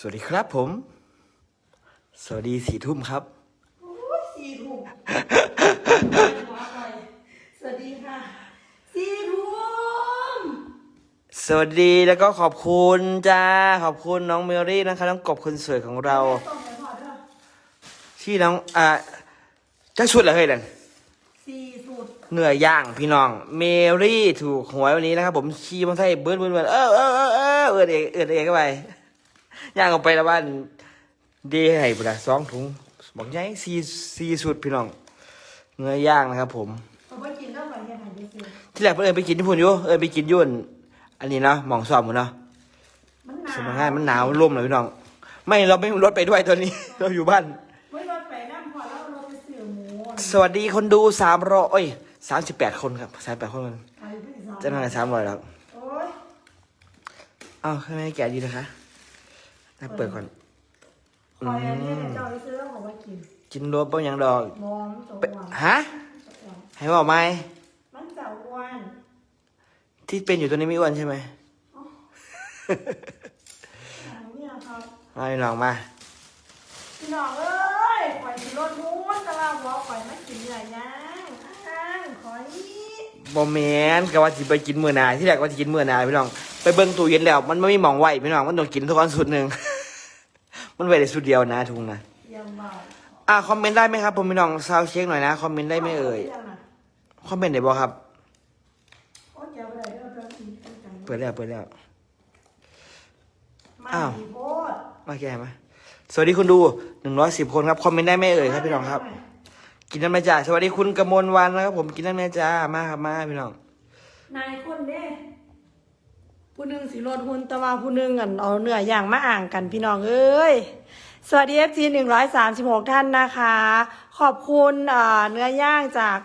สวัสดีครับผม สวัสดีสี่ทุ่มครับ โอ้ยสี่ทุ่มสวัสดีค่ะสี่ทุ่มสวัสดีแล้วก็ขอบคุณจ้าขอบคุณน้องเมอรี่นะคะน้องกบคนสวยของเราส่งไปพอเด้อที่น้องอ่าจะชุดเหรอเฮ้ยนั่นสี่สุดเนื้อย่างพี่น้อง เมรี่ถูกหวยวันนี้นะครับผมขี่มอเตอร์ไซค์เบิ้ลเบิ้ลเบิ้ลเออเออเออเออเออเอกเออเอกเข้าไป ย่างออกไปแล้วบ้านดีให้ปุระสองถุงบอกยัยสี่สี่สุดพี่น้อง เนื้อย่างนะครับผม เอาไปกินแล้วไปยังไงดีสิที่แรกเพื่อนไปกินที่พุ่นอยู่เออไปกินยุ่นอันนี้เนาะหมองสอบหมดเนาะมันหนาสมัยง่ายมันหนาวร่มเลยพี่น้อง ไม่เราไม่มีรถไปด้วยตอนนี้ เราอยู่บ้านไม่รถไปน้ำพอแล้วเราไปซื้อหมูสวัสดีคนดูสามร้อยสามสิบแปดคนครับสามแปดคนไปที่สองจะนั่งสามร้อยแล้วโอ้ยอ้าวข้างในแกะดีนะคะ น่าเปิดก่อน คอยอันนี้เจ้าไปซื้อแล้วของมากินกินรวมเป้ายังดอก มอมตัวไปหวานฮะ ให้บอกไหม มันจะอ้วนที่เป็นอยู่ตัวนี้ไม่อ้วนใช่ไหมอันนี้ครับ มาพี่น้องมาพี่น้องเอ้ยข่อยสิรถมูนแต่ว่าหัวข่อยไม่กินเนื้อย่างอ้างข่อย บอมแมนก็ว่าสิไปกินมื้อหนาที่แรกว่าจะกินมื้อหนาพี่น้องไป เบิ่งตู้เย็นแล้ว มันไม่มีหมองไว้พี่น้องมันต้องกินทุกวันสุดหนึ่ง มันไว้ได้สุดเดียวนะทุงนะเยี่ยมมากอ่าคอมเมนต์ได้ไหมครับผมพี่น้องซาวเช็คหน่อยนะคอมเมนต์ได้ไหมเอ่ยคอมเมนต์ได้บ่ครับโอ้ยเจ้าอะไรเด้อเด้ออีกอันจังเปิดแล้วเปิดแล้วมาอ้าวดีโพดมาแกมาสวัสดีคุณดูหนึ่งร้อยสิบคนครับคอมเมนต์ได้ไหมเอ่ยครับพี่น้องครับ กินน้ำแม่จ่าสวัสดีคุณกมลวันนะครับผมกินน้ำแม่จ่ามาครับมาพี่น้องนายคนเด้ ผู้หนึ่งสิรถหุ่นแต่ว่าผู้หนึ่งอันเอาเนื้อย่างมาอ่างกันพี่น้องเอ้ยสวัสดีเอฟซีหนึ่งร้อยสามสิบหกท่านนะคะ ขอบคุณเอ่อเนื้อย่างจาก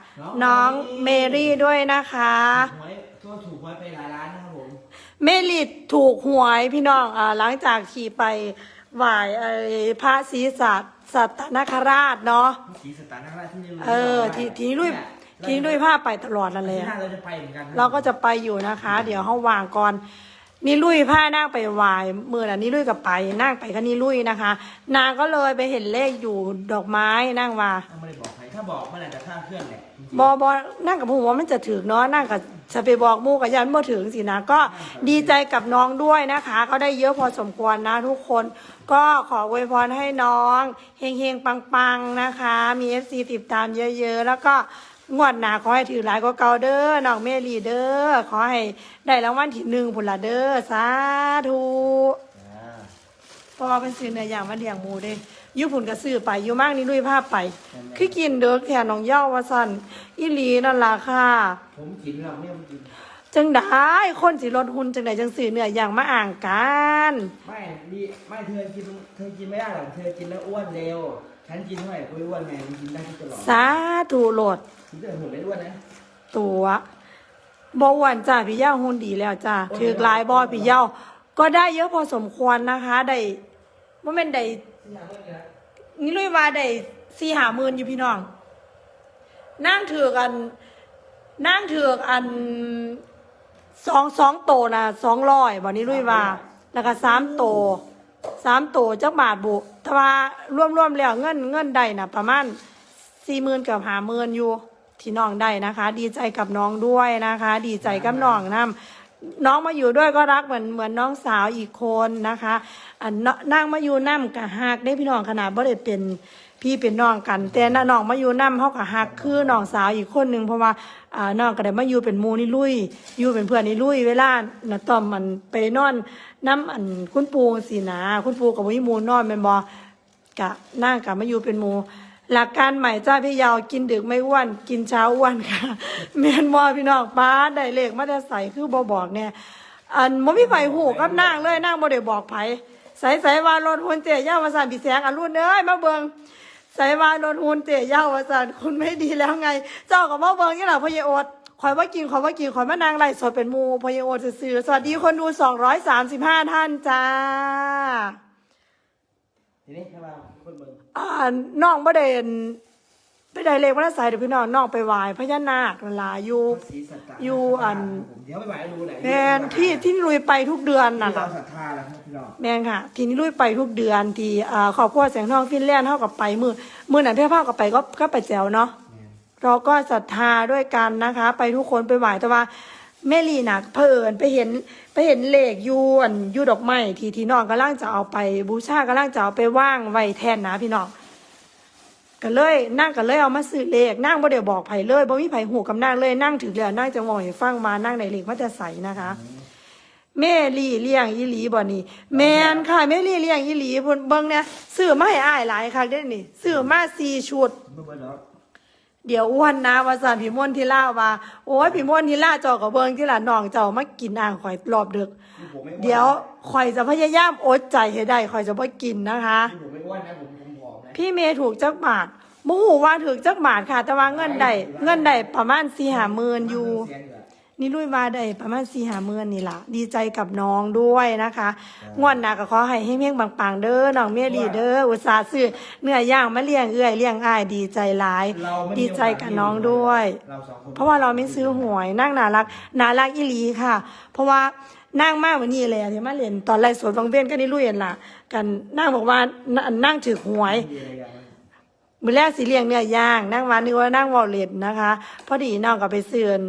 น้องเมรี่ด้วยนะคะหวยตัวถูกหวยไปหลายล้านนะครับผมเมลิดถูกหวยพี่น้องอ่าหลังจากขี่ไปไหว้ไอ้พระศรีสัตสัตนคราชเนาะสีสตาร์นาที่นี่เออทีทีนี้ลุย ทีนี้ลุยผ้าไปตลอดนั่นเลยที่หอะน้าเราจะไปเหมือนกันเราก็จะไปอยู่นะคะ เดี๋ยวเขาวางก่อนนี่ลุยผ้านั่งไปไหวายมือน่ะนี่ลุยกับไปนั่งไปก็นี่ลุยนะคะ นางก็เลยไปเห็นเลขอยู่ดอกไม้นั่งว่าถ้าไม่ได้บอกใครถ้าบอกมันอาจจะฆ่าเคลื่อนแหละบอบอนั่งกับผู้ว่ามันจะถึงเนาะนั่งกับจะไปบอกหมู่กับยันเมื่อถึงสินะก็ดีใจกับน้องด้วยนะคะเขาได้เยอะพอสมควรนะทุกคน ก็ขออวยพรให้น้องเฮงเฮงๆปังๆนะคะ มีเอฟซีติดตามเยอะ ๆ แล้วก็ งวดหนาขอให้ถือหลายก็เก่าเด้อน้องเมลีเด้อขอให้ได้รางวัลที่หนึ่งผุนละเด้อสาธุเพราะว่าเป็นซื้อเนื้อย่างมาเลี้ยงหมูเด้อยุผุนก็ซื้อไปอยุมากนี่ลุยภาพไป คือกินเด้อแค่น้องเย่าว่าสั่นอีหลีนั่นล่ะค่ะผมกินเราเนี่ยผมกินจังได้คนสิลดหุ่นจังไดจังซื้อเนื้อย่างมาอ่างกันไม่ดีไม่เธอกินเธอกินไม่ได้หรอกเธอกินแล้วอ้วนเร็วฉันกินเท่าไหร่กูไม่อ้วนไงมันกินได้ทุกตลอดสาธุโหลด กินแต่หุ่นไม่อ้วนนะตัวบหวันจ้าพี่เย่าหุ่นดีแล้วจ้าถือกลายบอพี่เย่าก็ได้เยอะพอสมควรนะคะได้ว่าเป็นได้นี่ลุยว่าได้สี่หาหมื่นอยู่พี่น้อง นั่งถือกัน นั่งถือกอันสองสองโตนะสองร้อยบอนี้ลุยว่าแล้วก็สามโตสามโตจักบาทบุแต่ว่ารวมๆแล้วเงินเงินได้นะประมาณสี่หมื่นกับหาหมื่นอยู่ ที่น้องได้นะคะ ดีใจกับน้องด้วยนะคะ ดีใจกับน้องนํน้องมาอยู่ด้วยก็รักเหมือนเหมือนน้องสาวอีกคนนะคะอันนั่งมาอยู่นํกับฮักได้พี่น้องขนาดบ่ได้เป็นพี่เป็นน้องกัน แต่น้องมาอยู่นํเฮากับฮักคือน้องสาวอีกคนหนึ่งเพราะว่าอ่าน้องก็ได้มาอยู่เป็นมูนี่ลุย อยู่เป็นเพื่อนนี่ลุย เวลาน่ะต้อมมันไปนอนน้ำอันคุณปูสินะคุณปูกับวิมูลนอนแม่นบ่กะนั่งกะมาอยู่เป็นมู หลักการใหม่จ้าพี่ยาวกินดึกไม่อ้วนกินเช้าอ้วนค่ะเมียนมอพี่น้องป้าได้เลขมาแต่ใส่คือบ่บอกเนี่ยอันบ่มีไผหูกับนางเลยนางบ่ได้บอกไผใส่ใส่ว่ารถหุ่นเตะย่าว่าซั่นพี่แสงอรุณเอ้ยมาเบิงใส่ว่ารถหุ่นเตะย่าว่าซั่นคุณไม่ดีแล้วไง เจ้าก็มาเบิงนี่หล่ะพ่อใหญ่โอดคอยว่ากินคอยว่ากินคอยมานางไล่สดเป็นมูพ่อใหญ่โอดซื่อสวัสดีคนดู235ท่านจ้าทีนี้ถ้ามาคนเบิง อ่าน้องบ่ได้อั่นไปได้เลขวันละสายเดี๋ยวพี่น้องน้องไปไหว้พญานาคนั่นล่ะอยู่ ศรีสัตตะอยู่อัน เดี๋ยวไปไหว้ดูไหนแมนที่ที่ลุยไปทุกเดือนน่ะเราล่ะศรัทธาแล้วครับพี่น้องแมนค่ะ ทีนี้ลุยไปทุกเดือนที่อ่าครอบครัวแสงทองฟินแลนด์เท่ากับไปมือมือไหนเพื่อพ่อกับไปก็ก็ไปแจวเนาะ แม่นเราก็ศรัทธาด้วยกันนะคะ ไปทุกคนไปไหว้แต่ว่า แม่ลีน่ะเพลินไปเห็นไปเห็นเลขยูอันยูดอกไม้ที่ที่น้องกำลังจะเอาไปบูชากำลังจะเอาไปว่างไว้แทนนะพี่น้องก็เลยนั่งก็เลยเอามาซื้อเลขนั่งบ่ได้บอกไผ่เลยบ่มีไผ่หูกับนั่งเลยนั่งถือแล้วนั่งจะมองให้ฟังมานั่งในเลขมันจะใสนะคะแม่ลี่เลี้ยงอีหลีบ่นี่แมนค่ะแม่ลี่เลี้ยงอีหลีเบิ่งเนี่ยซื้อมาให้อ้ายหลายคักเด้นี่ซื้อมาสี่ชุด เมื่อวันเนาะเดี๋ยวอ้วนนะว่าสานพี่มนต์ที่ล่าว่าโอ้ยพี่มนต์ที่ล่าเจอกับเบิงที่ละน้องเจ้ามากินอ่างข่อยรอบดึกนี่ผมไม่อ้นเดี๋ยวข่อยจะพยายามอดใจให้ได้ข่อยจะบ่กินนะคะนี่ผมไม่อ้วนนะผมผมผอมนะพี่เมย์ถูกจักบาทมูหูว่าถูกจักบาทค่ะ แต่ว่าเงินได้เงินได้ประมาณสี่หาหมื่นอยู่ เสีงเหรอ นี่ลุยมาได้ประมาณสี่หาหมื่นนี่ล่ะดีใจกับน้องด้วยนะคะงวดหน้าก็ขอให้ให้เพียงปังๆเด้อน้องเมียดีเด้ออุตส่าห์ซื้อเนื้อย่างมาเลี้ยงเอื้อยเลี้ยงอ้ายดีใจหลาย เราไม่มีดีใจกับน้องด้วย เราสองคน เพราะว่าเราไม่ซื้อหวยนั่งน่ารักน่ารักอีหลีค่ะ เพราะว่านั่งมากวันนี้เลยที่มาเล่นตอนไล่สดบางเว้นก็นี่ลุยเห็นล่ะกันนั่งบอกว่านั่งนั่งถือหวย มีอะไรอย่างนั้นมือแรกสีเลียงเนี่ยย่างนั่งมานึกว่านั่งวอลเล็ตนะคะ พอดีน้องก็ไปซื้อน้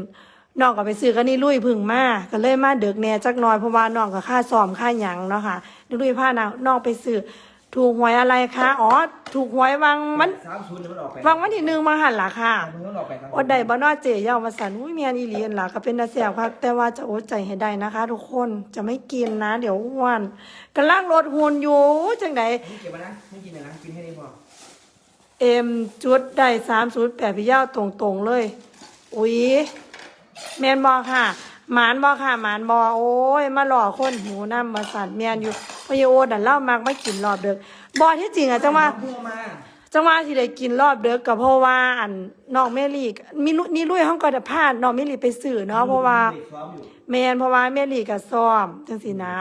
องก็ไปซื้อก็นี่ลุยพึ่งมาก็เลยมาเดึกแหน่จักหน่อยเพราะว่าน้องก็ค่าซ้อมค่าหยังเนาะค่ะนี่ลุยพาน้องน้องไปซื้อถูกหวยอะไรคะอ๋อถูกหวยวังมันสามศูนย์เดี๋ยวมันออกไปวังวันที่หนึ่งมาหันล่ะค่ะมันต้องออกไปครับอดได้บ่นอเจยามาสันอุ้ยเมียนอีหลีนล่ะก็เป็นตาเสียบครับแต่ว่าจะอดใจให้ได้นะคะ ทุกคนจะไม่กินนะ เดี๋ยวอ้วนกำลังลดหุ่นอยู่จังไดนี่เก็บมานะไม่กินเลยนะกินให้ดีพอเอ็มจุดได้สามจุดแปดพี่ยาวตรงๆเลยอุ้ย แมนบอค่ะ หมานบอค่ะ หมานบอโอ้ย มาหล่อคนหูน้ำมาสันแมนอยู่พอยาโอดันเล่ามากไม่กินรอบเด็กบอที่จริงอะจังว่าเพิ่งเอามาจังหวะที่ได้กินรอบเด็กก็เพราะว่าอันน้องเมลี่ก็มีนุนี่ลุยห้องก็จะพาน้องเมลี่ไปสื่อเนาะเพราะว่า ด็กซ้อมอยู่แมนเพราะว่าเมลี่ก็ซ้อมจังสินะ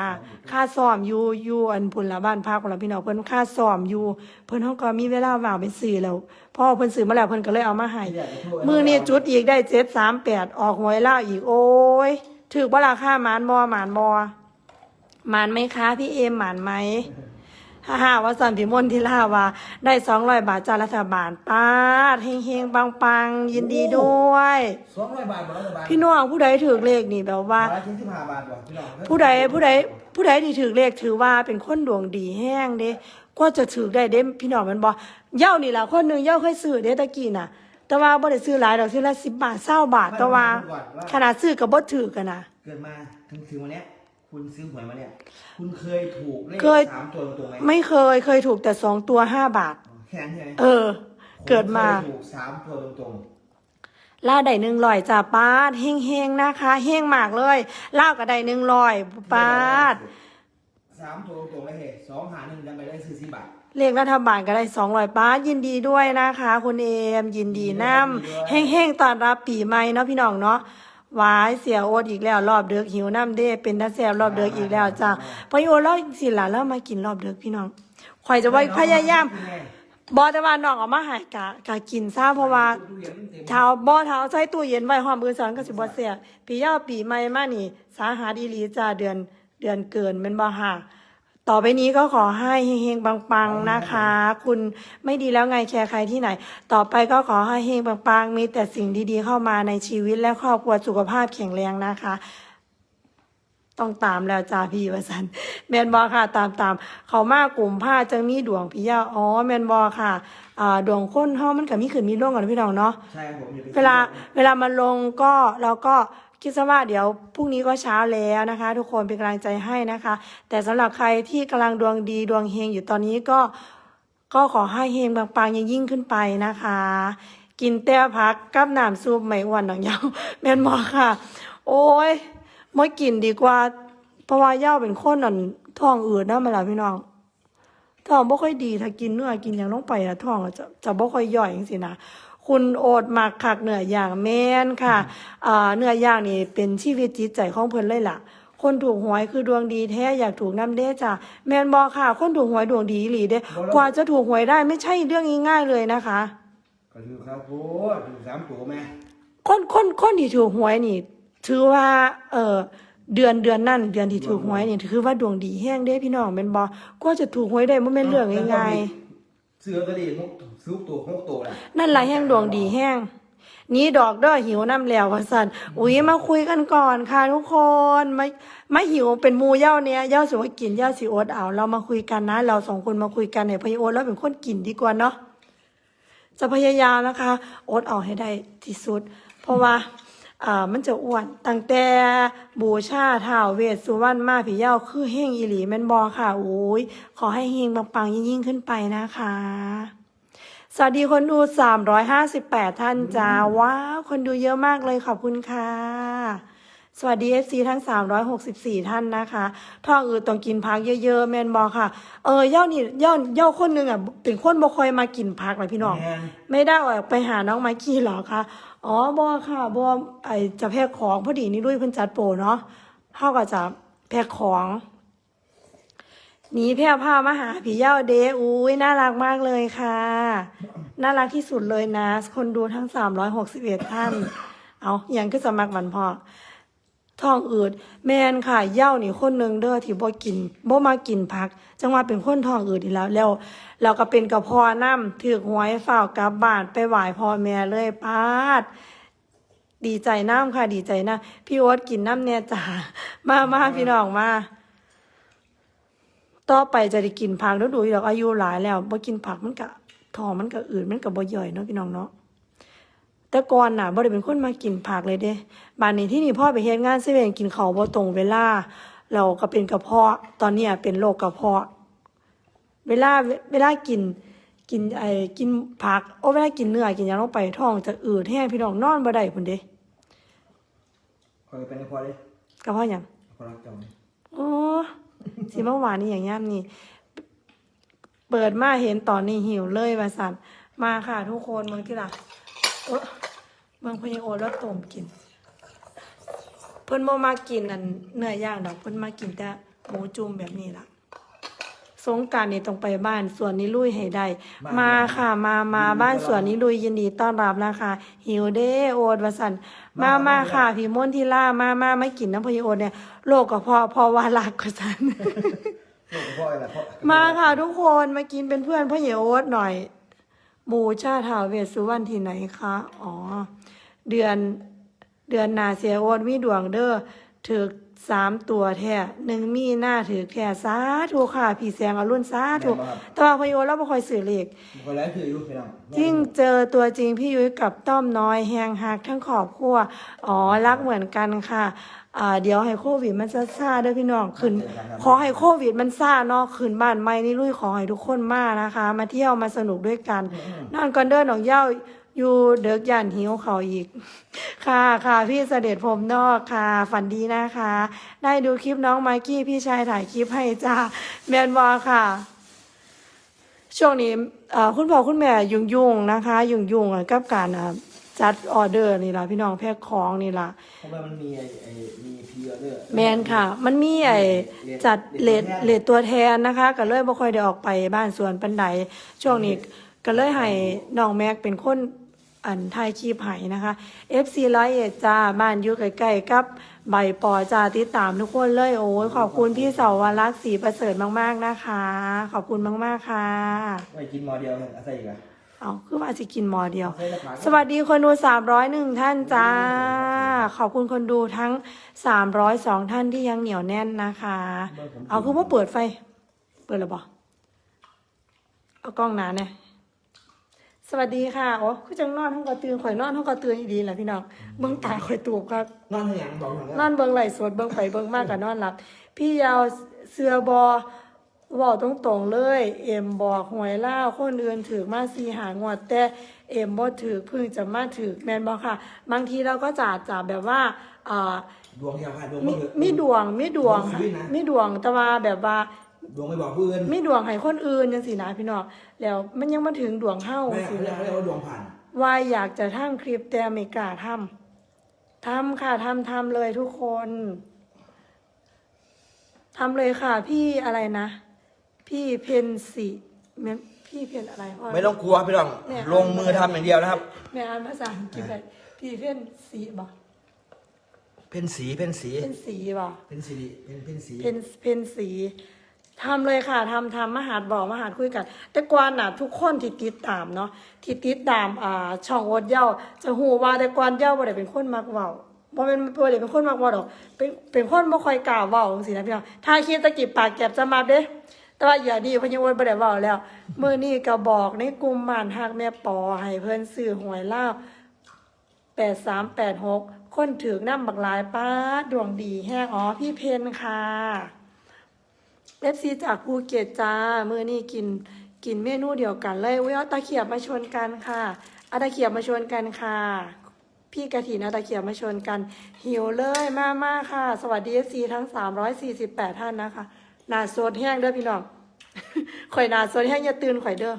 ค่าซ้อมอยู่อยู่อันพุ่นละบ้านพักของเราพี่น้องเพิ่นค่าซ้อมอยู่ เพิ่นเฮาก็มีเวลาว่างไปซื้อแล้ว พอเพิ่นซื้อมาแล้วเพิ่นก็เลยเอามาให้มือนี้จุดอีกได้738ออกหวยล่าวอีกโอ้ยถูกบ่ราคาหมานบ่หมานบ่หมานไหมคะพี่เอมหมานไหมฮ่าฮ่าว่าสันพิมลที่ล่าว่าได้สองร้อยบาทจากรัฐบาลป้าดเฮงเฮงปังปังๆยินดีด้วยสองร้อยบาทบาทละบาทพี่น้องผู้ใดถือเลขนี่แบบว่าบาทละชิ้นสิบห้าบาทบ่พี่น้องผู้ใดผู้ใดผู้ใดที่ถือเลขถือว่าเป็นคนดวงดีแห้งเด้ ก็จะถือได้เด้พี่น้องมันบอกเย่านี่ล่ะคนหนึ่งเย่าเคยซื้อเด้ตะกี้น่ะ แต่ว่าบ่ได้ซื้อหลายดอกซื้อละสิบบาทเศร้าบาทแต่ว่าขนาดซื้อกับบ่ถือกันนะเกิดมาถึงถึงวันเนี้ย คุณซื้อหวยมาเนี่ย คุณเคยถูกเลขเคย สามตัวตรงไหมไม่เคยเคยถูกแต่สองตัวห้าบาท แค่นั้นใช่ไหมเออ เกิดมา ผเคยถูกสามตัวตรงล่าได้หนึ่งลอยจ้าป้าดเฮงเฮงๆนะคะเฮงมากเลยล่าวก็ได้หนึ่งลอยๆป้าด สามตัวตรงๆเลยเฮ้สองหาหนึ่งยังไปได้ซื้อสิบบาท เลขรัฐบาลก็ได้สองลอยป้าดยินดีด้วยนะคะคุณเอมยินดีน้ยินดีด้วยำเฮงเฮงๆตอนรับปีใหม่เนาะพี่น้องเนาะหวายเสียโอดอีกแล้ว รอบเดือกหิวน้ำเด้เป็นนักแสบรอบเดือกอีกแล้วจ้าพอโยนแล้วสิล่ะแล้วมากินรอบเดือกพี่น้องข่อยจะไว้พยายามบอแต่ว่าน้องเอามาใหายกะกะกินซะเพราะว่าเท้าบ่เท้าใส่ตู้เย็นไว้หอมมือสอนก็สิบ่เสียพี่ยาวปีใหม่มานี่ สาหัสอีหลีจ้าเดือน เดือนเกินแม่นบ่ค่ะต่อไปนี้ก็ขอให้เฮงๆปังๆนะคะ คุณไม่ดีแล้วไงแคร์ใครที่ไหน ต่อไปก็ขอให้เฮงปังๆ มีแต่สิ่งดีๆเข้ามาในชีวิตและครอบครัวสุขภาพแข็งแรงนะคะ ต้องตามแล้วจ้าพี่วสันแมนบอค่ะ ตามตามเขามากกลุ่มผ้าจังมีดวงพี่ยาอ๋อแมนบอค่ะอ่าดวงค้นเฮามันก็มีขึ้นมีลงกันพี่น้องเนาะใช่ครับผมอย่าไปเวลาเวลามันลงก็เราก็ คิดซะว่าเดี๋ยวพรุ่งนี้ก็เช้าแล้วนะคะ ทุกคนเป็นกำลังใจให้นะคะ แต่สำหรับใครที่กำลังดวงดีดวงเฮงอยู่ตอนนี้ก็ก็ขอให้เฮงปังๆยิ่งยิ่งขึ้นไปนะคะ กินแต่พักกับน้ำซุปไม่อ้วนหนังยาวแม่นบอค่ะ โอ้ยไม่กินดีกว่าเพราะว่าย่าเป็นคนนั่นท้องอืดนะมาล่ะพี่น้องท้องบ่ค่อยดีถ้ากินเนื้อกินอย่างลงไปอะท้องอะจะจะบ่ค่อยย่อยจังซี่นะ คุณโอดมักคักเนื้อย่างแม่นค่ะอ่าเนื้อย่างนี่เป็นชีวิตจิตใจของเพิ่นเลยล่ะ คนถูกหวยคือดวงดีแท้อยากถูกน้ำเด้จ้ะแม่นบ่ค่ะ คนถูกหวยดวงดีอีหลีเด้กว่าจะถูกหวยได้ไม่ใช่เรื่องง่ายๆเลยนะคะ ก็ถือครับโอ้ถือสามตัวแม่คนคนคนที่ถูกหวยนี่ ถือว่า เออเดือนเดือนนั่นเดือนที่ถูกหวยนี่ถือว่าดวงดีแห้งเด้พี่น้องเป็นบอก็จะถูกหวยได้บ่แม่นเรื่องง่ายเสือก็ดีหก ซื้อตัวหกตัวแหละนั่นละแห้งดวงดีแห้งนี้ดอกเด้อหิวน้ำแล้วว่าซั่นอุ้ยมาคุยกันก่อนค่ะทุกคนไมามาหิวเป็นมูเย้าเนี่ยเย้าสิว่ากินเย้าสิอดเอาเรามาคุยกันนะ เราสองคนมาคุยกันให้พยโอดแล้วเป็นคนกินดีกว่าเนาะจะพยายามนะคะโอดเอาให้ได้ที่สุด เพราะว่าอ่ามันจะอ้วนตั้งแต่บูชาท้าวเวสสุวรรณมาผีเย้าคือเฮงอีหลีแมนบอค่ะโอ้ยขอให้เฮงปังๆยิ่งๆขึ้นไปนะคะ สวัสดีคนดู 358 ท่านจ้า ว้าว คนดูเยอะมากเลยขอบคุณค่ะ สวัสดี FC ทั้ง 364 ท่านนะคะท้องอืดต้องกินพักเยอะๆ แมนบอค่ะ เออเย่านี่เย่าเย่าคนหนึ่งอะเป็นคนบ่ค่อยมากินพักเลยพี่น้องแม่นไม่ได้ออกไปหาน้องไมค์กี้เหรอคะ อ๋อบอค่ะบอไอจะแพ็คของพอดีนี่ด้วยเพิ่นจัดโปรเนาะเท่ากับจะแพ็คของ หนีแพร่ผ้ามาหาผีเย้าเดอุ้ยน่ารักมากเลยค่ะ น่ารักที่สุดเลยนะ คนดูทั้งสามร้อยหกสิบเอ็ดท่าน เอาอย่างก็สมัครมันพอท้องอืดแมนค่ะเย้านี่คนหนึ่งเด้อที่บ่กินบ่มากินผัก จังว่าเป็นคนท้องอืดอีกแล้วแล้วเราก็เป็นกระพาะน้ำถือหวยฝ้ากลับบ้านไปไหว้พ่อแม่เลยปาดดีใจน้ำค่ะดีใจนะพี่โอ๊ตกินน้ำเนี่ยจ้ามามาพี่น้องมา ต่อไปจะได้กินผักแล้วดูอีดอกอายุหลายแล้วบ่กินผักมันก็ท้องมันก็อืดมันก็บ่ย่อยเนาะพี่น้องเนาะแต่ก่อนน่ะบ่ได้เป็นคนมากินผักเลยเด้บ้านนี้ที่นี่พ่อไปเฮ็ดงานเซเว่นกินข้าวบ่ตรงเวลาเราก็เป็นกระเพาะตอนเนี้ยเป็นโรคกระเพาะ เวลาเวลากินกินไอ้กินผักโอ้เวลากินเนื้อกินหยังลงไปท้องจะอืดแห้งพี่น้องนอนบ่ได้พุ่นเด้คอยเป็นพอเลยกระเพาะหยังพอรักจังโอ้ สิมาหวานนี้อย่างย่ำนี่ เปิดมาเห็นตอนนี้หิวเลยว่าสั่นมาค่ะ ทุกคนเมืองที่ละเออเมืองพญโอแล้วต้มกิน เพิ่นโมมากินอันเนื้อย่างดอกเพิ่นมากินแต่หมูจุ่มแบบนี้ล่ะ สงกรารนี่ต้องไปบ้านสวนนิลุยให้ได้ มาค่ะ มามาบ้านสวนนิลุยยินดีต้อนรับนะคะ หิวเด้โอดวสันมามาค่ะพี่มนทิล่ามามาไม่กินน้ำพยโอดเนี่ยโรคกระเพาะเพอว่ารักกว่าสันลูกพ่ออะไรพ่อมาค่ะทุกคนมากินเป็นเพื่อนพ่อเหยวโอ๊ตหน่อยหมูชาถาวเวสสุวรรณที่ไหนคะอ๋อ เดือนเดือนหนาเสียโอ๊ตมีดวงเด้อถือ สามตัวแท้หนึ่งมีหน้าถือแท้สาธุค่ะพี่แสงอรุณสาธุแต่ว่าพ่อเหยวโอ๊ตเราไม่ค่อยสื่อเลขคอยแล้วคืออยู่พี่น้องยิ่งเจอตัวจริงพี่ยุ้ยกับต้อมน้อยแหงหักทั้งขอบครัวอ๋อรักเหมือนกันค่ะอ่าเดี๋ยวให้โควิดมันซาซาๆเด้อพี่น้องขึ้น ขอให้โควิดมันซาเนาะขึ้นบ้านใหม่นี่ลุยขอให้ทุกคนมานะคะ มาเที่ยวมาสนุกด้วยกัน นอนก่อนเดินออกเหย้า อยู่เด็กย่านหิวเขาอีก ค่ะค่ะพี่เสด็จผมนอกค่ะฝันดีนะคะ ได้ดูคลิปน้องไมค์กี้พี่ชายถ่ายคลิปให้จ้าแมนบอค่ะ ช่วงนี้เอ่อคุณพ่อคุณแม่ยุ่งยุ่งๆนะคะ ยุ่งยุ่งๆกับการอะจัดออเดอร์นี่ล่ะพี่น้องแพ็คของนี่ล่ะเพราะว่ามันมีไอ้ไอ้มีพีออเดอร์แมนค่ะ มันมีไอ้จัดเลทเลทตัวแทนนะคะก็เลยบ่ค่อยได้ออกไปบ้านสวนปันใดช่วงนี้ก็เลยให้น้องแม็กเป็นคน อันไทยคีบไห้นะคะ FC ร้อยเอ็ดจ้าบ้านอยู่ใกล้ๆกับใบปอจ้าติดตามทุกคนเลยโอ้ยขอบคุณพี่เสาวรักษ์ศรีประเสริฐมากๆนะคะ ขอบคุณมากๆค่ะไว้กินหมอเดียวอาศัยอีกอะเอาคือว่าสิกินหมอเดียวใส่ละผักสวัสดีคนดูสามร้อยหนึ่งท่านจ้า ขอบคุณคนดูทั้งสามร้อยสองท่านที่ยังเหนียวแน่นนะคะ เอาคือว่าเปิดไฟ เปิดหรือเปล่าเอากล้องหนาเนี่ย สวัสดีค่ะ โอ้คือจังนอนห้องกระตือข่อยนอนห้องกระตืออีดีแหละพี่น้อง เบิ้งตาข่อยตูบครับนอนให้หยังบอกหน่อยนอนเบิ้งไหลฟ์สดเบิ้งไปเบิ้งมากกับนอนหลับ พี่ยาวเสือบอบอกตรงๆเลย เอ็มบอกหวยล่าวคนอื่นถือมาสีหางวดแต่เอ็มบ่ถือเพิ่งจะมาถือแมนบอกค่ะ บางทีเราก็จะจะแบบว่าอ่าดวงเดียวค่ะดวงมีบ่เถอะมีดวงมีดวงดวงชีวิตนะมีดวงแต่ว่าแบบว่า ดวงไม่บอกผู้อื่นมีดวงให้คนอื่นจังสินะพี่น้องแล้วมันยังมาถึงดวงเฮาไม่สิเขาเรียกนะเขาเรียกว่าดวงผ่านว่าอยากจะทำคลิปแต่ไม่กล้าทำทำค่ะทำทำเลยทุกคนทำเลยค่ะ พี่อะไรนะ พี่เพนสิแม่นพี่เพี้ยนอะไรพ่อ ไม่ต้องกลัวพี่น้องเนี่ย ลงมือทำอย่างเดียวนะครับ แม่อ่านภาษาอังกฤษไปพี่เพี้ยนสีบ่เพนสีเพนสีเพี้ยนสีบ่ เพนสี เพนเพนสีเพนเพนสี ทำเลยค่ะทำทำมหาดบอกมหาดคุยกัน แต่ก่อนน่ะ ทุกคนที่ติดตามเนาะที่ติดตามอ่าช่องโอดเย้าจะหูว่าแต่ก่อนเย้าบ่ได้เป็นคนมักเว้าบ่เป็นบ่ได้เป็นคนมักเว้าดอก เป็นเป็นคนบ่ค่อยกล้าเว้าจังซี่นะพี่น้องถ้าคิดตะกี้ปากแก็บจะมาเด้แต่ว่าอย่าดีพนยังวนบ่ได้เว้าแล้วมื้อนี้ก็บอกในกลุ่มบ้านฮักแม่ปอให้เพิ่นซื้อหวยลาวแปดสามแปดหกคนถือน้ำบักหลายป้าดดวงดีแห้งอ๋อพี่เพนค่ะ เอฟซีจากภูเก็ตจ้ามือนี่กินกินเมนูเดียวกันเลยอุ้ยเอาตะเขียบมาชนกันค่ะเอาตะเขียบมาชนกันค่ะ พี่กะถินเอาตะเขียบมาชนกัน หิวเลยมากมากค่ะ สวัสดีเอฟซีทั้งสามร้อยสี่สิบแปดท่านนะคะหนาโซดแห้งเด้อพี่น้องข่อยหนาโซดแห้งอย่าตื่นข่อยเด้อ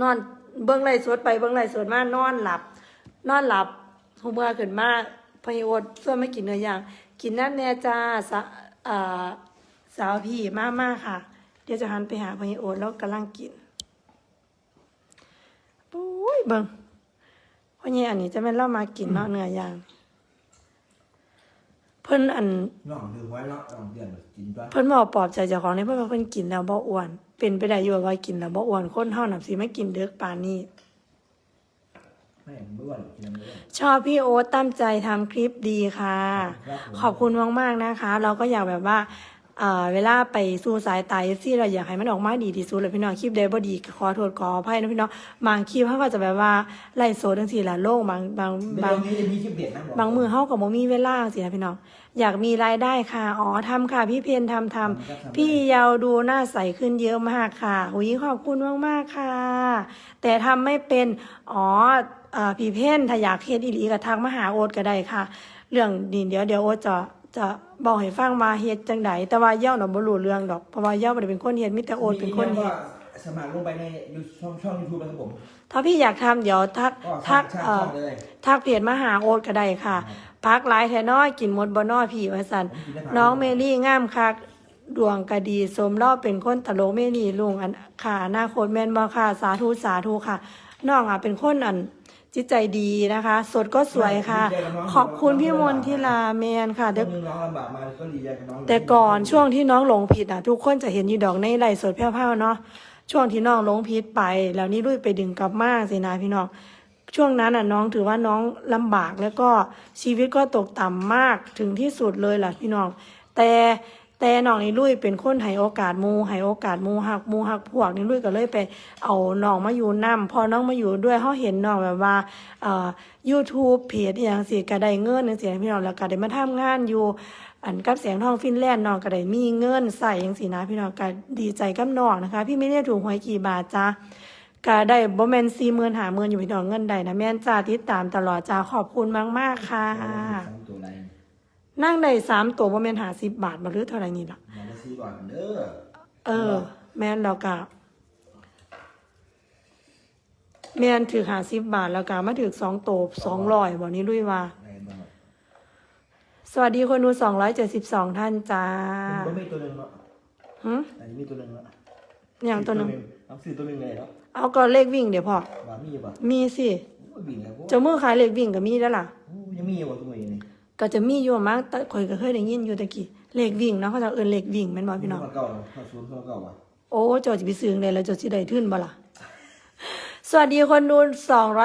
นอนเบื้องไรสดไปเบื้องไรสดมานอนหลับ นอนหลับหูเมื่อขึ้นมาพยโอดส่วนไม่กินเนื้อย่าง กินนั่นแน่จ้าสะอ่า สาวพี่มากมากค่ะ เดี๋ยวจะหันไปหาพยโอดแล้วกำลังกินปุ้ยเบิ่งพยอันนี้จะเป็นเล่ามากินเนาะเนื้อย่าง เพิ่นอันน้องถือไว้เนาะน้องเดือนกินด้วยเพิ่นบอกปลอบใจเจ้าของนี่เพิ่นว่าเพิ่นกินแล้วบ่อ้วน เป็นไปได้อยู่ว่ากินแล้วบ่อ้วนคนเฮาน่ะสิไม่กินเด็กปานนี้ไม่ไม่ว่ากินน้ำเลือดชอบพี่โอ๊ตตั้งใจทำคลิปดีค่ะครับผมขอบคุณมากๆนะคะ เราก็อยากแบบว่า เอ่อเวลาไปสู่สายตาที่เราอยากให้มันออกมาดีที่สุดเลยพี่น้องคลิปใดบ่ดีก็ขอโทษขออภัยนะพี่น้องบางคลิปเขาก็จะแบบว่าไล่โซจังซี่ล่ะโลกบางบางไม่บางต้องนี้จะมีคลิปเด็ดนะบางมือเฮาก็บ่มีเวลาสินะพี่น้องอยากมีรายได้ค่ะ อ๋อทำค่ะ พี่เพนทำทำพี่เยาวดูหน้าใสขึ้นเยอะมากค่ะหุยขอบคุณมากๆค่ะ แต่ทำไม่เป็น อ๋อเอ่อพี่เพนถ้าอยากเฮ็ดอีหลีก็ทักมาหาโอ๊ตก็ได้ค่ะ เรื่องนี้เดี๋ยวเดี๋ยวโอ๊ตจะ จะบอกให้ฟังมาเฮ็ดจังไดแต่ว่าเย้าน่ะบ่รู้เรื่องดอกเพราะว่าเย้าบ่ได้เป็นคนเฮ็ดมีแต่โอ๊ตเป็นคนเฮ็ดสมัครลงไปในช่องช่องยูทูบนะครับผม ถ้าพี่อยากทำเดี๋ยวทักก็ทักช่างเอ่อช่องเลย ทักเพจมาหาโอ๊ตก็ได้ค่ะ พักหลายแท่น้อยกินหมดบ่น้อยพี่ว่าซั่นผมกินได้พักน้องเมลี่งามคักดวงกะดีสมรอบเป็นคนตลกเมลี่ลุงอันค่ะอนาคตแม่นบ่ค่ะสาธุสาธุค่ะ น้องอะเป็นคนอัน จิตใจดีนะคะ สดก็สวยค่ะ ขอบคุณพี่มนทิลาแมนค่ะช่เดี๋วยวงนึงน้องลำบากมาก็ดีใจกับน้องแต่ก่อนช่วงที่น้องหลงผิดอะ ทุกคนจะเห็นอยู่ดอกในไลฟ์สดแผ่วๆเนาะช่วงที่น้องหลงผิดไป แล้วนี่ลุยไปดึงกลับมาสินะพี่น้องช่วงนั้นอะน้องถือว่าน้องลำบากแล้วก็ชีวิตก็ตกต่ำมากถึงที่สุดเลยล่ะพี่น้อง แต่ แต่น้องนี่ลุยเป็นคนให้โอกาสมูให้โอกาสมูหักมูหักพวกนี่ลุยก็เลยไปเอาน้องมาอยู่นํพอน้องมาอยู่ด้วยเขาเห็นน้องแบบว่าเอ่อ YouTube เพจอย่างสิก็ได้เงินจังซี่พี่น้องแล้วก็ได้มาทำงานอยู่อันกับเสียงทองฟินแลนด์น้องก็ได้มีเงินใส่จังซี่นะพี่น้องก็ดีใจกับน้องนะคะ พี่ไม่ได้ถูกหวยกี่บาทจ้าก็ได้บ่แม่น40,000 50,000อยู่พี่น้องเงินใดนะแม่นจ้าติดตามตลอดจ้าขอบคุณมาก ๆ ค่ะ นนั่งได้สามตัวบ่แม่น50บาทบ่หรือเท่าไหร่นี่ล่ะมาซื้อก่อนเด้อเออ แม่นแล้วก็แม่นถือ50บาทแล้วก็มาถือ2ตัว200บ่นี่ลุยว่าไหนบ้างสวัสดีคนดู272ท่านจ้ามันก็มีตัวหนึ่งเนาะหึอันนี้มีตัวหนึ่งเนาะอย่างตัวหนึงเอาซื้อตัวหนึ่งเลยเนาะเอาก็เลขวิ่งเดี๋ยวพอว่ามีอยู่ป่ะมีสิโอ้ยบิ่งครับโอ้ยเจ้ามือขายเลขวิ่งก็มีแล้วล่ะโอ้ยยังมีอยู่ว่ะตัวนี้นี่ ก็จะมีอยู่มั้งแต่ข่อยก็เคยได้ยินอยู่ตะกี้เลขวิ่งเนาะเขาจะเอิ้นเลขวิ่งแม่นบ่พี่น้องเก่าเนาะเข้าศูนย์เข้าเก่าว่ะโอ้เจ้าสิไปซื้อได้แล้วเจ้าสิได้ทุนบ่ล่ะสวัสดีคนดู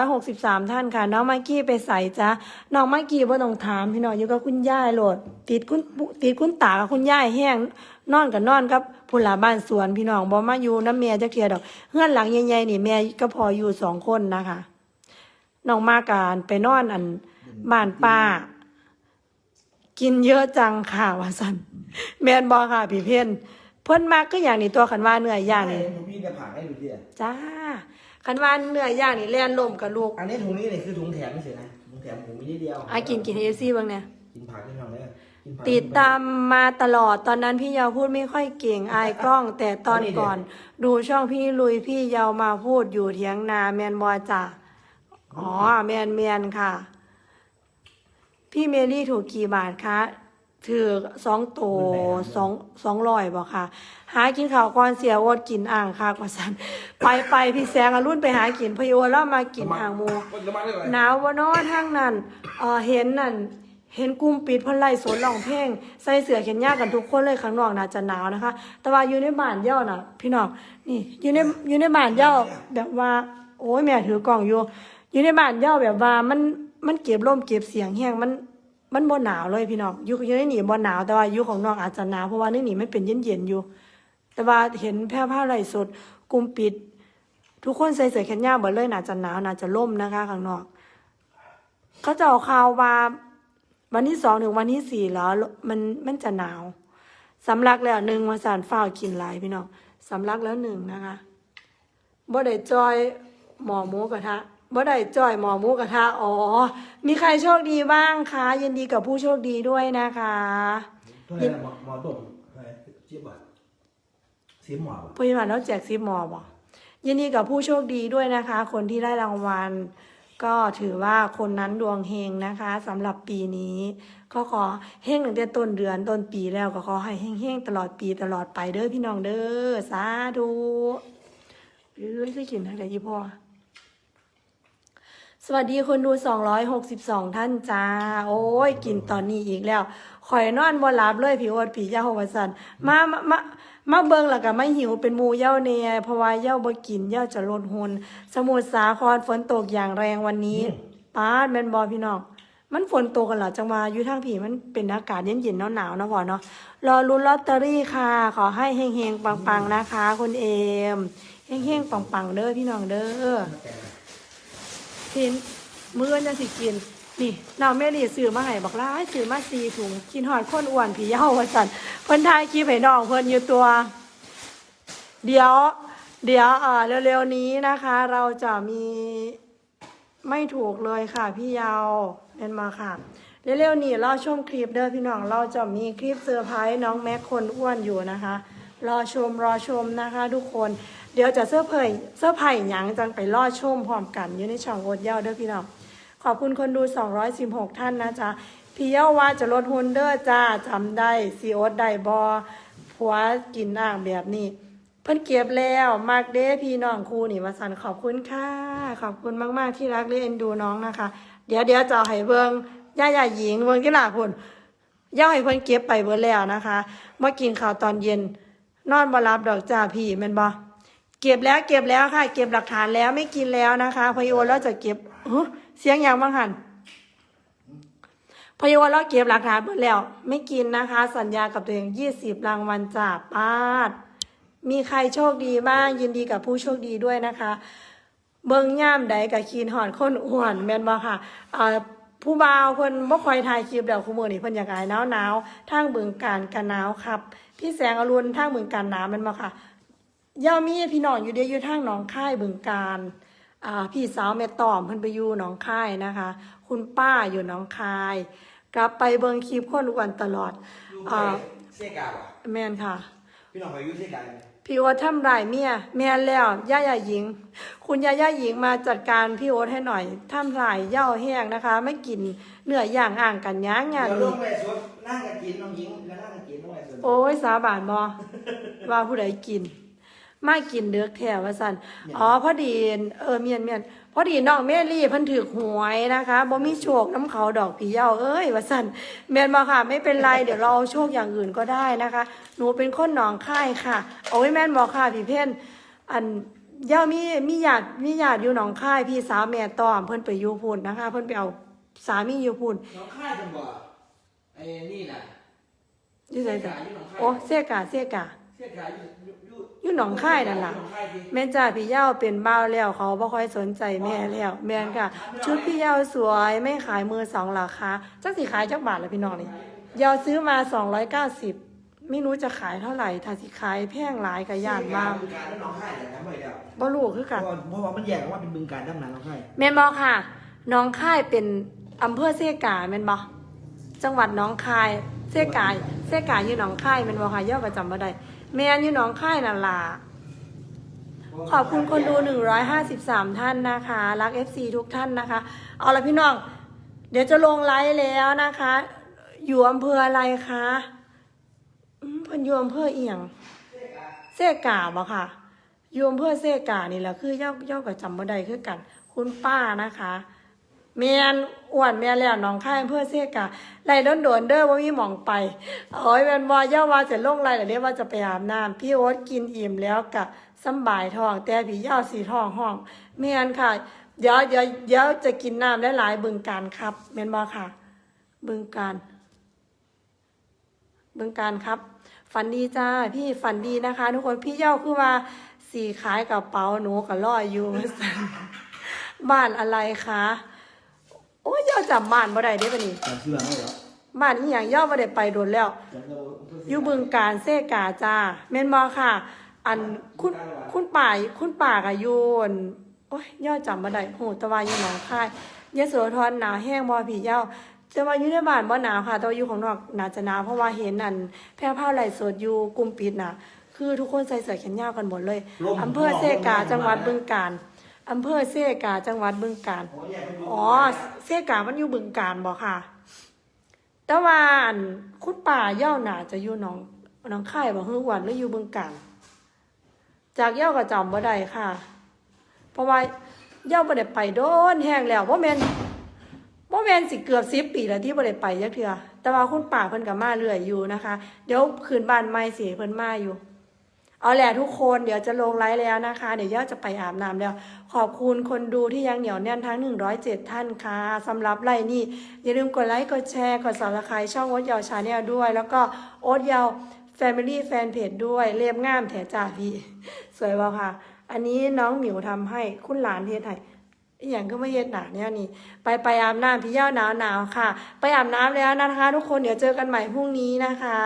263 ท่านค่ะ น้องมากกี้ไปใส่จ้ะน้องมากกี้บ่ต้องถามพี่น้องอยู่กับคุณย่ายโหลด ติดคุณปุติดคุณตากับคุณย่ายแห้งนอนกับนอนกับพุ่นหลาบ้านสวนพี่น้องบ่มาอยู่น้ำแม่จักเทียดอกเฮือนหลังใหญ่ๆนี่แม่ก็พออยู่สองคนนะคะน้องมาการไปนอนอันบ้านป้า กินเยอะจังค่ะว่าสันแมนบอค่ะพี่เพ่นเพิ่นมากก็อย่างนี้ตัวขันว่าเนื้อย่างนี่ถุงพี่จะผ่าให้ดูดิจ้าขันว่าเนื้อย่างนี่แล่นลมกับลูก อันนี้ถุงนี้เนี่ยคือถุงแถมไม่ใช่นะถุงแถมผมมีนิดเดียวอะกินกินเอซี่บ้างเนี่ยกินผักนิดหน่อยเลยกินผักติดตามมาตลอดตอนนั้นพี่เยาวพูดไม่ค่อยเก่งอายกล้อง แต่ตอนก่อน ดูช่องพี่ลุยพี่เยาวมาพูดอยู่เถียงนาแมนบอจ่าอ๋อแมนแมนค่ะ พี่เมลี่ถูกกี่บาทคะถือสองโตสองสองร้อยบอกค่ะ หากินข้าวก่อนเสียอดกินอ่างค่ะกว่าสันไปไปพี่แสงอรุ่นไปหากินพะโยแล้วมากินอ่างหมูหนาวว่านอทางนั้นเออเห็นนั่นเห็นกลุ่มปิดเพิ่นไล่สวนร้องเพลงใส่เสื้อแขนยาวกันทุกคนเลยข้างนอกน่าจะหนาวนะคะ แต่ว่าอยู่ในบ้านเย่าน่ะ พี่น้องนี่อยู่ในอยู่ในบ้านเย่าแบบว่า โอ้ยแม่ถือกล่องอยู่อยู่ในบ้านเย่าแบบว่ามัน มันเก็บลมเก็บเสียงแห้งมันมันบ่หนาวเลยพี่น้องอยู่อยู่ในนี่บ่หนาวแต่ว่าอยู่ของน้องอาจจะหนาวเพราะว่าในนี่มันเป็นเย็นอยู่ แต่ว่าเห็นแพร่ผ้าไหล่สดกลุ่มปิด ทุกคนใส่เสื้อแขนยาวเบิดเลยน่าจะหนาวน่าจะล่มนะคะข้างนอกเขาจะเอาข่าวว่าวันที่สองถึงวันที่สี่แล้วมันมันจะหนาวสำลักแล้วหนึ่งมาสารฝ้ากินหลายพี่น้องสำลักแล้วหนึ่งนะคะบ่ได้จอยหมอหมูกระทะ บ่ได้จอยหมอหมูกระทะอ๋อ มีใครโชคดีบ้างคะยินดีกับผู้โชคดีด้วยนะคะเท่าไหร่ละหมอหมอต้มเท่าไหร่สิบบาทสิบหมอป่ะพยาบาลแล้วแจกซิปหมอบอกยินดีกับผู้โชคดีด้วยนะคะ คนที่ได้รางวัล ก็ถือว่าคนนั้นดวงเฮงนะคะสำหรับปีนี้ก็ขอเฮงตั้งแต่ต้นเดือนต้นปีแล้วก็ขอให้เฮงเฮงๆตลอดปีตลอดไปเด้อพี่น้องเด้อสาธุเอ้ยสิกินอะไรยี่พ่อ สวัสดีคนดู 262 ท่านจ้า โอ้ย กินตอนนี้อีกแล้วข่อยนอนบ่หลับเลยพี่โอดพี่เย้าว่าซั่นมามามามาเบิ่งแล้วก็ไม่หิวเป็นหมูเย้าแน่เพราะว่าเย้าบ่กินเย้าจะลดหุ่นสมุทรสาครฝนตกอย่างแรงวันนี้ป้าดแม่นบ่พี่น้องมันฝนตกกันเหรอจังว่าอยู่ทางผีมันเป็นอากาศเย็นๆหนาวๆเนาะพ่อเนาะรอลุ้นลอตเตอรี่ค่ะ ขอให้เฮงๆปังๆนะคะคุณเอมเฮงๆปังๆเด้อพี่น้องเด้อ กินมื้อจะสิกิน นี่น้องแม่นี่ซื้อมาให้บอกร้ายซื้อมาสี่ถุงกินหอดคนอ้วนผีเย้าว่าสันเพิ่นทายคลิปให้น้องเพิ่นอยู่ตัว เดี๋ยว เดี๋ยวอ่าเร็วๆนี้นะคะ เราจะมีไม่ถูกเลยค่ะ พี่เยาวเป็นมาค่ะเร็วๆนี้รอชมคลิปเด้อพี่น้องเราจะมีคลิปเซอร์ไพรส์น้องแม็กคนอ้วนอยู่นะคะ รอชมรอชมนะคะ ทุกคน เดี๋ยวจะเสื้อร์ไผ่เสื้อไผ่หยังจังไปรอชมพร้อมกันอยู่ในช่องโอดเย้าเด้อพี่น้องขอบคุณคนดู 216 ท่านนะจ๊ะพี่เย้าว่าจะลดหุ่นเด้อจ้าจำได้ซีโอดได้บอผัวกินอ่างแบบนี้ เพิ่นเก็บแล้วมากเด้พี่น้องครูนี่มาสันขอบคุณค่ะขอบคุณมาก ๆ ที่รักและเอ็นดูน้องนะคะ เดี๋ยวเดี๋ยวจะให้เบิงย่าย่าหญิงเบิงที่หลาพุ่นย่าให้เพิ่นเก็บไปเบิดแล้วนะคะเมากินข้าวตอนเย็น นอนบ่รับดอกจ้าพี่แม่นบ่ เก็บแล้วเก็บแล้วค่ะ เก็บหลักฐานแล้วไม่กินแล้วนะคะพอโอแล้วจะเก็บเสียงอย่างบ้างหันพยวันเราเก็บหลักฐานหมดแล้ว ไม่กินนะคะ สัญญากับตัวเองยี่สิบรางวัลจากปาด มีใครโชคดีบ้างยินดีกับผู้โชคดีด้วยนะคะ เบิ่งย่ามใดกับคีนหอนคนอ้วนแมนบ่ค่ะผู้บ่าวเพิ่นบ่คอยถ่ายคลิปแล้วคุมื้อนี้เพิ่นอยากอายหนาวๆทางบึงการกันหนาวครับ พี่แสงอรุณทางบึงการหนาวแม่นบ่ค่ะ ย่ามีพี่น้องอยู่เดียวอยู่ทางหนองค่ายบึงการอ่าพี่สาวแม่ตอมเพิ่นไปอยู่หนองค่ายนะคะ คุณป้าอยู่หนองคาย กลับไปเบิ่งคลิปคนอ้วนตลอดอยู่อ่าเซกาบ่ะแม่นค่ะ พี่น้องไปอยู่เซกาพี่โอ๊ตทำไรายเมียแม่นแล้วย่าย่าหญิง คุณย่าย่าหญิงมาจัดการพี่โอ๊ตให้หน่อยทำไรายเหย่าแห้งนะคะ ไม่กินเนื้อย่างอ่างกันย่างงานเดี๋ยวลนี้งไปสวนนั่งกันกินน้องหญิงแล้วนั่งกันกินน้องไอ้สวนโอ้ยสาบานบอว่าผู้ใดกิน มากินเดือกแถวว่าสันอ๋อพอดีเออเมียนเมียนพอดีน้องเมลี่เพิ่นถือหวยนะคะบ่มีโชคน้ำเขาดอกผีเหย้าเอ้ยว่าสันเมียนมาค่ะ ไม่เป็นไรเดี๋ยวเราเอาโชคอย่างอื่นก็ได้นะคะ หนูเป็นคนหนองค่ายค่ะโอ้ยแม่นบอกค่ะพี่เพ่นอันเหย้ามีมีญาติมีญาติอยู่หนองค่ายพี่สาวแม่ตอมเพิ่นไปอยู่พุ่นนะคะ เพิ่นไปเอาสามีอยู่พุ่นน้องค่ายกันบ่ไอ้นี่น่ะอยู่ไสเซจ้ะกาอยู่หนองค่ายโอ้เสกาเสกาเซกาอยู่ อยู่อยู่อยู่หนองค่ายนั่นล่ะหองค่ายดิแม่นจ้าพี่เย้าเป็นบ้าวแล้วเขาบ่ค่อยสนใจแม่แล้ว แม่นค่ะ ชุดพี่เย้าสวยไม่ขายมือสองราคาจักสิขายจักบาทละพี่น้องนี่เย้าซื้อมา290ไม่รู้จะขายเท่าไหร่ถ้าสิขายแพงหลายก็ย่านมากบึงการแล้วน้องค่ายแต่ทำไมเดียวบ่รู้คือเพกันราะว่าเพราะว่ามันแยกออกว่าเป็นบึงการด้านหนังเราให้แม่นบ่ค่ะน้องค่ายเป็นอำเภอเสกาแม่นบ่จังหวัดหน้องคายเสกาเสกาอยู่หนองคายแม่นบ่ค่ะเย้าก็จำบ่ได้ แมนอยู่หนองค่ายนั่นล่ะขอบคุณคนดู 153 ท่านนะคะ รัก FC ทุกท่านนะคะ เอาละพี่น้อง เดี๋ยวจะลงไลฟ์แล้วนะคะ อยู่อำเภออะไรคะพิ่นอยู่อำเภอเอียงเซกาบ่ค่ะอยู่อำเภอเซกานี่แหละคือย่ออย่อกับจำบ่ได้คือกัน คุณป้านะคะ แมนอ้วนแม่แล้วน้องค่ายอำเภอเซกาไล่โดนเด้อว่ามีหมองไปโอ้ยแม่นบ่ย่าว่าจะลงไล่แต่เรียกว่าจะไปอาบน้ำพี่โอ๊ตกินอิ่มแล้วกะสบายท้องแต่พี่ย่าสีท้องห้องแม่นค่ะ เดี๋ยวเดี๋ยวเดี๋ยวจะกินน้ำหลายๆบึงการครับแม่นบ่ค่ะ บึงการบึงการครับ ฝันดีจ้าพี่ฝันดีนะคะ ทุกคนพี่เย้าคือว่าสีขายกระเป๋าหนูกับล่อยอยู่บ้านอะไรคะ โอ้ยเย้าจำบ้านบ่ได้เด้ปะนี่การเชื่อไม่เหรอบ้านอีหยังเย้าบ่ได้ไปโดนแล้วจำได้ว่าอยู่บึงการเซกาจ้าแม่นบ่ค่ะ อันคุณคุณป่ายคุณป่ากอะอยู่อั่นโอ้ยย่อจำบ่ได้โหแตะวาอยู่หนองคายยะโสธรหนาวแห้งบ่พี่เย้าแต่ว่าอยู่ในบ้านบ่หนาวค่ะแต่ว่าอยู่ของนอกน่าจะหนาวเพราะว่าเห็นอันแพร่ผ้าไหลฟ์สดอยู่กลุ่มปิดน่ะ คือทุกคนใส่เสื้อแขนยาวกันหมดเลยอำเภอเซกาจังหวัดบึงกาฬ อำเภอเซกาจังหวัดบึงกาฬอ๋อ เซกามันอยู่บึงกาฬบ่ค่ะ แต่ว่าอันคุณป่าเย่าหนาจะอยู่หน้องหน้องค่ายบ่ฮือหวันหรืออยู่บึงกาฬจากเย่าก็จำบ่ได้ค่ะ เพราะว่าเย่าบ่ได้ไปโดนแห้งแล้วบ่แม่นบ่แม่นสิเกือบ10ปีแล้วที่บ่ได้ไปจักเทื่อแต่ว่าคุณป่าเพิ่นก็มาเรื่อยอยู่นะคะ เดี๋ยวคืนบ้านใหม่สิเพิ่นมาอยู่ เอาแหละทุกคนเดี๋ยวจะลงไลฟ์แล้วนะคะ เดี๋ยวย่าจะไปอาบน้ำแล้ว ขอบคุณคนดูที่ยังเหนียวแน่นทั้ง 107 ท่านค่ะสำหรับไลฟ์นี้อย่าลืมกดไลค์กดแชร์กด subscribe ช่องโอ๊ตยาวชาแนลด้วย แล้วก็โอ๊ตยาว Family Fan Page ด้วยเรียบง่ามแถจ่าพี่ สวยบ่ค่ะ อันนี้น้องหมิวทำให้คุณหลานเทศให้อย่างก็ไม่เย็ดหนาเนี่ยนี่ ไปไปอาบน้ำพี่เย้าหนาวหนาวค่ะ ไปอาบน้ำแล้วนะคะ ทุกคนเดี๋ยวเจอกันใหม่พรุ่งนี้นะคะ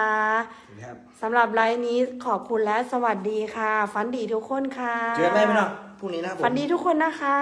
ครับ สำหรับไลฟ์นี้ขอบคุณและสวัสดีค่ะ ฝันดีทุกคนค่ะเจอกันไหมพี่น้องพรุ่งนี้นะครับผม ฝันดีทุกคนนะคะ